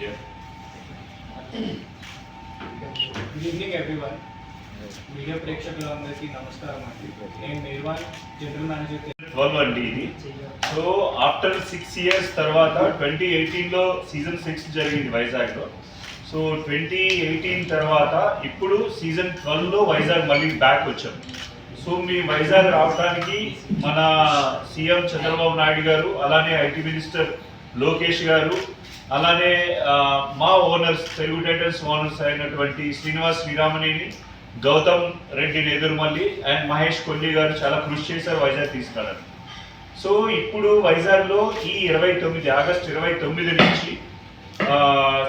Good evening everyone media ప్రేక్షకులందరికీ నమస్కారం అండి నేను నిర్వాణ్ జనరల్ మేనేజర్ ట్వెల్వ్ అండి ఇది సో ఆఫ్టర్ సిక్స్ ఇయర్స్ తర్వాత ట్వంటీ ఎయిటీన్లో సీజన్ సిక్స్ జరిగింది వైజాగ్లో. సో ట్వంటీ ఎయిటీన్ తర్వాత ఇప్పుడు సీజన్ ట్వెల్వ్లో వైజాగ్ మళ్ళీ బ్యాక్ వచ్చాం. సో మీ వైజాగ్ రావడానికి మన సీఎం చంద్రబాబు నాయుడు గారు అలానే ఐటీ మినిస్టర్ లోకేష్ గారు అలానే మా ఓనర్స్ తెలుగు టైటన్స్ ఓనర్స్ అయినటువంటి శ్రీనివాస్ శ్రీరామనేని గౌతమ్ రెడ్డి నెదురుమల్లి అండ్ మహేష్ కొల్లి గారు చాలా కృషి చేశారు వైజాగ్ తీసుకురావడానికి. సో ఇప్పుడు వైజాగ్లో ఈ ఇరవై తొమ్మిది ఆగస్ట్ ఇరవై తొమ్మిది నుంచి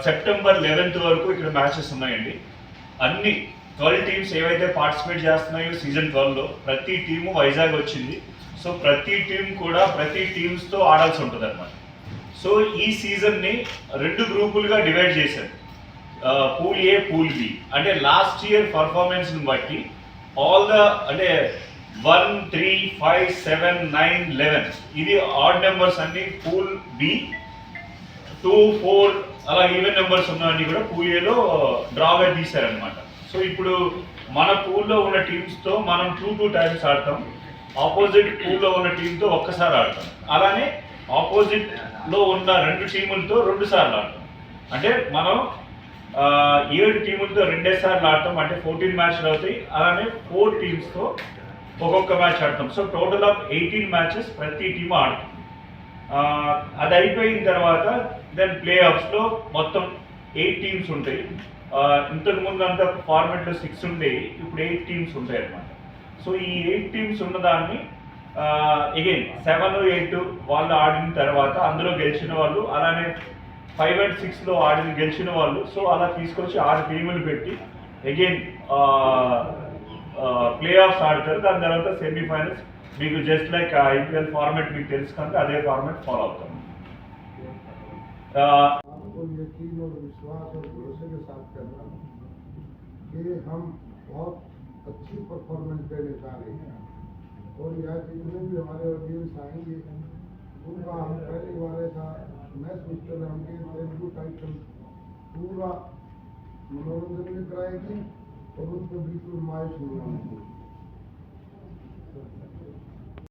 సెప్టెంబర్ లెవెన్త్ వరకు ఇక్కడ మ్యాచెస్ ఉన్నాయండి. అన్ని ట్వెల్వ్ టీమ్స్ ఏవైతే పార్టిసిపేట్ చేస్తున్నాయో సీజన్ ట్వెల్వ్లో ప్రతి టీము వైజాగ్ వచ్చింది. సో ప్రతి టీం కూడా ప్రతి టీమ్స్తో ఆడాల్సి ఉంటుంది అనమాట సో ఈ సీజన్ని రెండు గ్రూపులుగా డివైడ్ చేశారు. పూల్ ఏ పూల్ బి అంటే లాస్ట్ ఇయర్ పర్ఫార్మెన్స్ని బట్టి ఆల్ ద అంటే one three five seven nine eleven ఇది ఆడ్ నెంబర్స్ అన్ని పూల్ బి టూ ఫోర్ అలా ఈవెన్ నెంబర్స్ ఉన్నవన్నీ కూడా పూల్ ఏలో డ్రాగా తీశారనమాట సో ఇప్పుడు మన పూల్లో ఉన్న టీమ్స్తో మనం టూ టూ టైమ్స్ ఆడతాం. ఆపోజిట్ పూల్లో ఉన్న టీంతో ఒక్కసారి ఆడతాం. అలానే ఆపోజిట్లో ఉన్న రెండు టీములతో రెండు సార్లు ఆడతాం. అంటే మనం ఏడు టీములతో రెండే సార్లు ఆడతాం. అంటే ఫోర్టీన్ మ్యాచ్లు అవుతాయి. అలానే ఫోర్ టీమ్స్తో ఒక్కొక్క మ్యాచ్ ఆడతాం. So total of eighteen matches ప్రతి టీమ్ ఆడతాం. అది అయిపోయిన తర్వాత దెన్ ప్లే ఆఫ్స్లో మొత్తం ఎయిట్ టీమ్స్ ఉంటాయి. ఇంతకు ముందు అంతా ఫార్మెట్లో సిక్స్ ఉండేవి. ఇప్పుడు ఎయిట్ టీమ్స్ ఉంటాయి అన్నమాట సో ఈ ఎయిట్ టీమ్స్ ఉన్నదాన్ని అగైన్ సెవెన్ ఎయిట్ వాళ్ళు ఆడిన తర్వాత అందులో గెలిచిన వాళ్ళు అలానే ఫైవ్ అండ్ సిక్స్లో ఆడిన గెలిచిన వాళ్ళు సో అలా తీసుకొచ్చి ఆరు టీములు పెట్టి అగైన్ ప్లే ఆఫ్స్ ఆడతారు దాని తర్వాత సెమీఫైనల్స్ మీకు జస్ట్ లైక్ ఐపీఎల్ ఫార్మాట్ మీకు తెలుసు కనుక అదే ఫార్మాట్ ఫాలో అవుతాం ఆ, आपको यकीन और विश्वास और भरोसे के साथ करना कि हम बहुत अच्छी परफॉर्मेंस देने जा रहे हैं और यहाँ जितने भी हमारे ऑडियंस आएँगे उनका हम पहले वाले का मैं मैच मिस्टर हमके तेलुगु टाइटल पूरा मनोरंजन भी कराएगी और उनको बिल्कुल मायूस नहीं